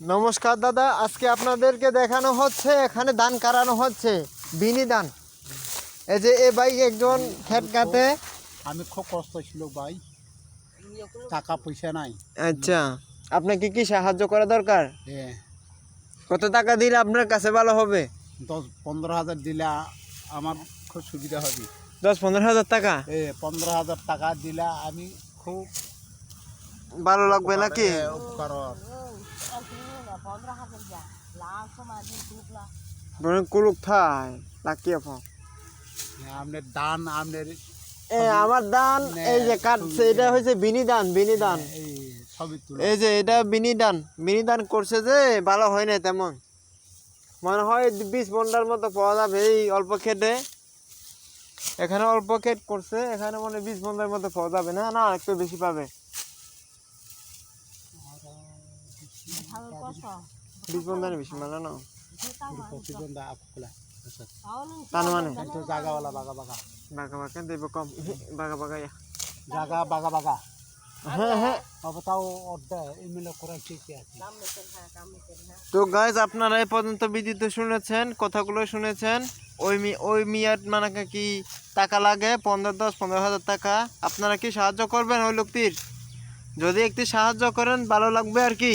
নমস্কার দাদা আজকে আপনাদেরকে দেখানো হচ্ছে এখানে দান কারানো হচ্ছে বিনি দান এই যে এ ভাই একজন খেত কাটে। আমি খুব কষ্ট ছিল ভাই টাকা পয়সা নাই। আচ্ছা আপনাকে কি সাহায্য করা দরকার? এ, কত টাকা দিলে আপনার কাছে ভালো হবে? দশ পনেরো হাজার দিলে আমার খুব সুবিধা হবে। দশ পনেরো হাজার টাকা? এ পনেরো হাজার টাকা দিলে আমি খুব ভালো লাগবে নাকি? উপকার কুলুক থাই লাকি আপা এ, দান আপনার এ আমার দান এই যে কাটছে এটা হয়েছে বিনি দান বিনি দান এই সবই তুলো। এই যে এটা বিনি দান বিনি দান করছে যে ভালো হয় না তেমন। মনে হয় বিশ বন্ডার মতো পাওয়া যাবে এই অল্প খেটে এখানে অল্প খেট করছে এখানে মানে বিশ বন্ডার মতো পাওয়া যাবে না না একটু বেশি পাবে। বিশ বেশি মানে না? প্রতিজন দা আপকলা আচ্ছা। তার মানে তো জাগাওয়ালা বাগা বাগা বাঘা বাঘা দেব কম বাঘা বাঘা জাগা বাগা বাগা হ্যাঁ হ্যাঁ। তো গাইজ আপনারা এই পর্যন্ত বিদিত শুনেছেন কথাগুলো শুনেছেন। ওই মি ওই মিয়ার মানে কি টাকা লাগে? পনেরো দশ পনেরো হাজার টাকা। আপনারা কি সাহায্য করবেন ওই লোকটির? যদি একটি সাহায্য করেন ভালো লাগবে আর কি।